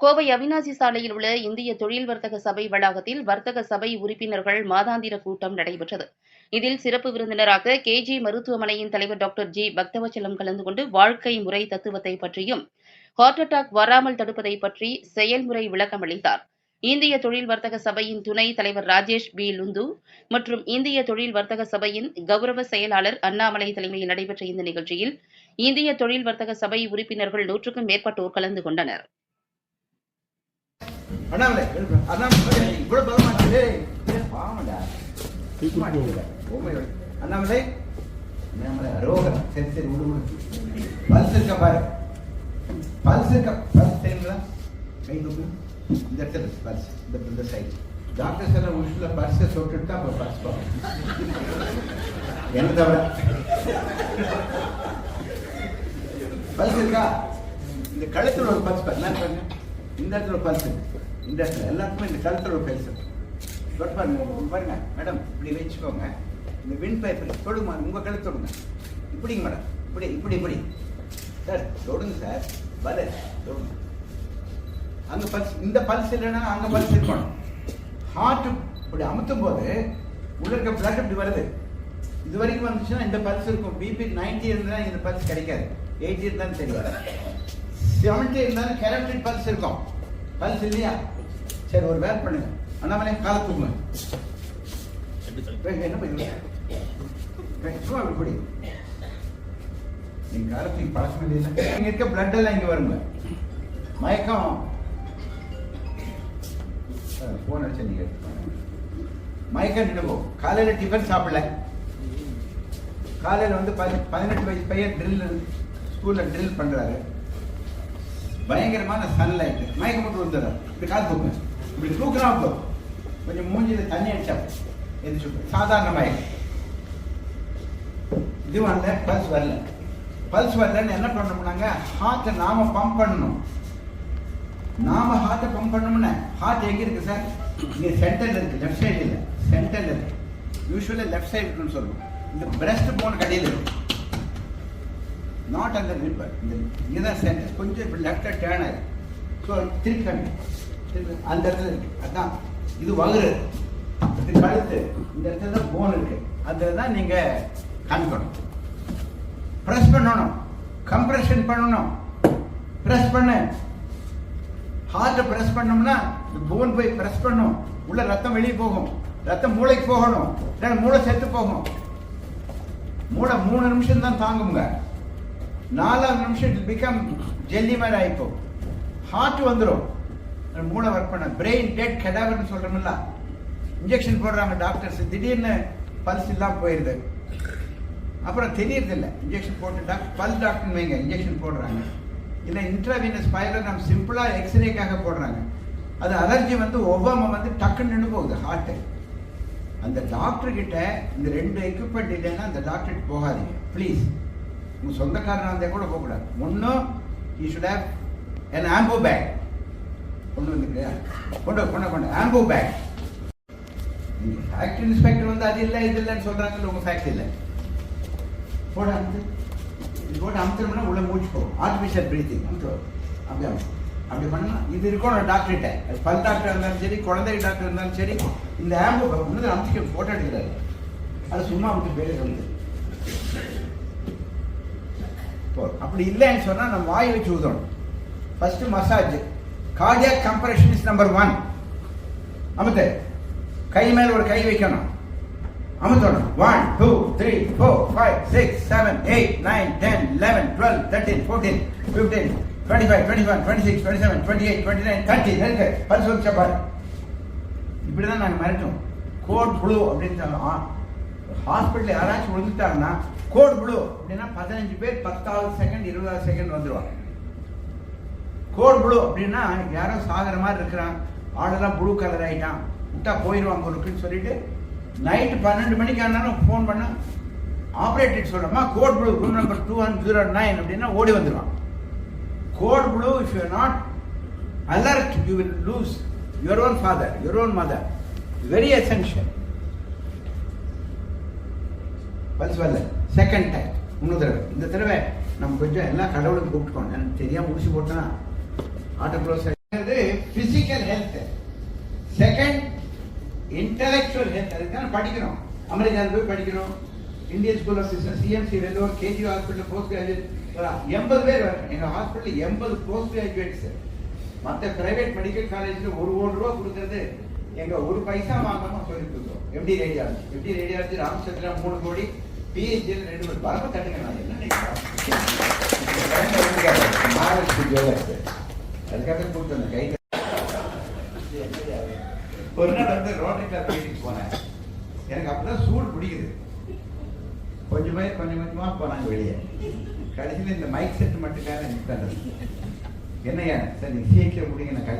கோவை அவினாசி சாலையில் உள்ள இந்திய தொழில் வர்த்தக சபை வளாகத்தில் வர்த்தக சபை உறுப்பினர்கள் மாதாந்திர கூட்டம் நடைபெற்றது. இதில் சிறப்பு விருந்தினராக கேஜி மருத்துவமனையின் தலைவர் டாக்டர் ஜி பக்தவச்சலம் கலந்து கொண்டு வாழ்க்கை முறை தத்துவத்தை பற்றியும் ஹார்ட் அட்டாக் வராமல் தடுப்பதை பற்றி செயல்முறை விளக்கம் அளித்தார். இந்திய தொழில் வர்த்தக சபையின் துணை தலைவர் ராஜேஷ் பி. லுந்து மற்றும் இந்திய தொழில் வர்த்தக சபையின் கௌரவ செயலாளர் அண்ணாமலை தலைமையில் நடைபெற்ற இந்த நிகழ்ச்சியில் இந்திய தொழில் வர்த்தக சபை உறுப்பினர்கள் நூற்றுக்கும் மேற்பட்டோர் கலந்து கொண்டனர். அண்ணாமலை அண்ணாமலை இவ்வளவு பலமாச்சு பாவம்டா. அண்ணாமலை அண்ணாமலை அரோகரா. சரி சரி விடு விடு. பல்ஸ் இருக்க பாரு. பல்ஸ் இருக்க? பல்ஸ் தெரியுங்களா? கை தூக்கு இந்த இடத்துல பல்ஸ். இந்த இந்த சைடு டாக்டர்ஸ் எல்லாம் உள்ள பர்ஸை சொட்டுட்டு தான் அப்புறம் பர்ஸ் என்ன தவிர? பல்ஸ் இருக்கா? இந்த கழுத்துல ஒரு பல்ஸ் பாருங்க இந்த இடத்துல பல்ஸ் இந்த இடத்துல எல்லாத்துக்குமே இந்த கழுத்துல ஒரு பல்ஸ் தொட்டு பாருங்க பாருங்க மேடம் இப்படி வச்சுக்கோங்க. இந்த வின் பேப்பர் தொடுங்க உங்க கழுத்து தொடுங்க. இப்படிங்க மேடம் இப்படி இப்படி இப்படி. சார் தொடுங்க சார். பல தொடுங்க. அங்க பல்ஸ் இந்த பல்ஸ் இல்லைன்னா அங்க பல்ஸ் இருக்கணும். ஹார்ட் இப்படி அமுத்தும் போது உள்ள இருக்க பிளட் இப்படி வருது. இது வரைக்கும் வந்துச்சுன்னா இந்த பல்ஸ் இருக்கும். பிபி நைன்டி இருந்தா இந்த பல்ஸ் கிடைக்காது. எயிட்டி இருந்தாலும் தெரியாது செவன்டி இருந்தாலும் கேரக்டரிக் பல்ஸ் இருக்கும். பல்ஸ் இல்லையா? சரி ஒரு வேலை பண்ணுங்க. அண்ணாமலை காலை ஏய், என்ன பண்ணுங்க சும்மா அப்படி பிடி. நீங்க காலத்துக்கு பழக்கம் இல்லையா இங்க இருக்க பிளட் எல்லாம் இங்க வருங்க. மயக்கம். போன் அடிச்சு நீங்க எடுத்துக்கோங்க. மயக்கம் போகும் காலையில டிஃபன் சாப்பிடல. காலையில வந்து பதி- பதினெட்டு வயசு பையன் ட்ரில் ஸ்கூல்ல ட்ரில் பண்றாரு. பயங்கரமான சன்லைட் மயக்கம் மட்டும் வந்துடும் இப்படி கால் தூக்கு இப்படி தூக்குனா போதும் கொஞ்சம் மூஞ்சியில் தண்ணி அடிச்சா எதிர்த்து சாதாரண மயக்கம். இது வரல பல்ஸ் வரல. பல்ஸ் வரலன்னு என்ன பண்ணோம்னாங்க ஹார்ட்டை நாம பம்ப் பண்ணணும். நாம ஹார்ட்டை பம்ப் பண்ணோம்னா ஹார்ட் எங்க இருக்கு சார் இங்கே சென்டர்ல இருக்கு. லெஃப்ட் சைடு இல்ல சென்டர்ல இருக்கு. யூஸ்வலி லெஃப்ட் சைடு இருக்குன்னு சொல்லுவோம். இந்த பிரஸ்ட் போன் கடையில் இருக்கு. நாட் அந்த ரிப்பர் இந்த இதுதான் சென்டர் கொஞ்சம் இப்படி லெஃப்டாக டேர்ன் ஆகுது ஸோ திருப்பி அந்த இடத்துல இருக்கு. அதான் இது வகுறு. இது கழுத்து. இந்த இடத்துல தான் போன் இருக்கு. அதில் தான் நீங்கள் காமிக்கணும் ப்ரெஸ் பண்ணணும். கம்ப்ரெஷன் பண்ணணும். ப்ரெஸ் பண்ணு. ஹார்ட்டை ப்ரெஸ் பண்ணோம்னா இந்த போன் போய் ப்ரெஸ் பண்ணும். உள்ள ரத்தம் வெளியே போகும். ரத்தம் மூளைக்கு போகணும். இல்லைன்னா மூளை செத்து போகும். மூளை மூணு நிமிஷம் தான் தாங்குங்க. நாலாவது நிமிஷம் இட் பிகம் ஜெல்லி மாதிரி ஆகிப்போம் ஹார்ட் வந்துடும் மூளை ஒர்க் பண்ண. பிரெயின் டெட் கெடாவர்னு சொல்கிறோம்ல இன்ஜெக்ஷன் போடுறாங்க டாக்டர்ஸ் திடீர்னு பல்ஸ் இல்லாம போயிருது. அப்புறம் தெரியறது இல்லை இன்ஜெக்ஷன் போட்டு டாக்டர் பல் டாக்டர் வைங்க. இன்ஜெக்ஷன் போடுறாங்க. இல்லை இன்ட்ராவீனஸ் பயில நம்ம சிம்பிளாக எக்ஸ்ரேக்காக போடுறாங்க. அது அலர்ஜி வந்து ஒவ்வாம வந்து டக்குன்னு நின்று போகுது ஹார்ட்டு அந்த டாக்டர் கிட்ட இந்த ரெண்டு எக்யூப்மெண்ட் இல்லைன்னா அந்த டாக்டர் போகாதீங்க. ப்ளீஸ் உங்கள் சொந்தக்காரனாக இருந்தால் கூட போகக்கூடாது. ஒன்றும் you should have an ambu bag கொண்டு வந்துருக்கியா கொண்டு கொண்டு கொண்டு. ஆம்போ பேக் நீங்கள் ஃபேக்ட்ரி இன்ஸ்பெக்டர் வந்து அது இல்லை இது இல்லைன்னு சொல்றாங்கல்ல உங்கள் ஃபேக்டரி இல்லை போட அமுத்து. இது போட்டு அமுத்துறோம்னா உள்ளே மூச்சு போகும் ஆர்டிஃபிஷியல் பிரீத்திங் அமுத்துவோம் அப்படி அமுத்து. அப்படி பண்ணலாம் இது இருக்கணும் டாக்டர்கிட்ட அது பல் டாக்டர் இருந்தாலும் சரி குழந்தை டாக்டர் இருந்தாலும் சரி இந்த ஆம்போ ஒன்று அமுத்திக்க ஃபோட்டோ எடுக்கிறாரு அது சும்மா அமுத்து பேர் வந்து போகிறோம் அப்படி இல்லைன்னு சொன்னால் நம்ம வாய் வச்சு ஊதணும். First massage cardiac compression is number one அமுத்து. கை மேலே ஒரு கை வைக்கணும். அமுத்தணும். One two three four five six seven eight nine ten eleven twelve thirteen fourteen fifteen twenty five twenty one twenty six twenty seven twenty eight twenty nine thirty இருக்கு pulse வச்சா பாரு இப்படிதான் நாங்கள் மிரட்டோம் கோட் ப்ளூ அப்படின்னு hospital யாராச்சும் விழுந்துட்டாங்கன்னா code blue. அப்படின்னா பதினஞ்சு பேர் பத்தாவது செகண்ட் இருபதாவது செகண்ட் வந்துடுவாங்க கோட் ப்ளூ அப்படின்னா யாரோ சாகிற மாதிரி இருக்கிறான். ஆளெல்லாம் ப்ளூ கலர் ஆயிட்டான். விட்டா போயிடுவாங்க ஒருக்குன்னு சொல்லிட்டு. நைட்டு பன்னெண்டு மணிக்கு ஆனாலும் ஃபோன் பண்ண ஆப்ரேட்டர் சொல்கிறோமா code blue room number two one zero nine அப்படின்னா ஓடி வந்துடுவான் code blue if you not alert you will lose your own father, your own mother. Very essential. Pulse வரல. செகண்ட் டைம் இன்னொரு தடவை. இந்த தடவை நம்ம கொஞ்சம் எல்லா கடவுளும் கூப்பிட்டுக்கோங்க. எனக்கு தெரியாம முடிச்சு போட்டா auto close second intellectual health அதுக்கு படிக்கிறோம். அமெரிக்காவில் போய் படிக்கிறோம். Indian school of business CMC Vellore KG hospital post graduate எண்பது பேர் வராங்க எங்கள் ஹாஸ்பிட்டல் எண்பது போஸ்ட் கிராஜுவேட்ஸ் மற்ற பிரைவேட் மெடிக்கல் காலேஜில் ஒரு கோடி ரூபா கொடுக்கறது எங்கள் ஒரு பைசா வாங்காமல் சொல்லிட்டு இருக்கோம் எப்படி ரேடியாலஜி எப்படி ரேடியாலஜி ராமச்சந்திரா மூணு கோடி. பிஹெச்டியில் ரெண்டு கோடி பரம தட்டுங்க என்ன அதுக்காக கூப்பிட்டு வந்தேன் கை ஒரு நாள் வந்து ரோட்டரி கிளப் மீட்டிங் போனேன். எனக்கு அப்பதான் சூடு பிடிக்குது. கொஞ்சம் பேர் கொஞ்சம் கொஞ்சமாக போனாங்க வெளியே. கடைசியில் இந்த மைக் செட் மட்டுக்காக நிற்கிறது என்னையா சார் நீ சீக்கிரம் முடிங்க நான்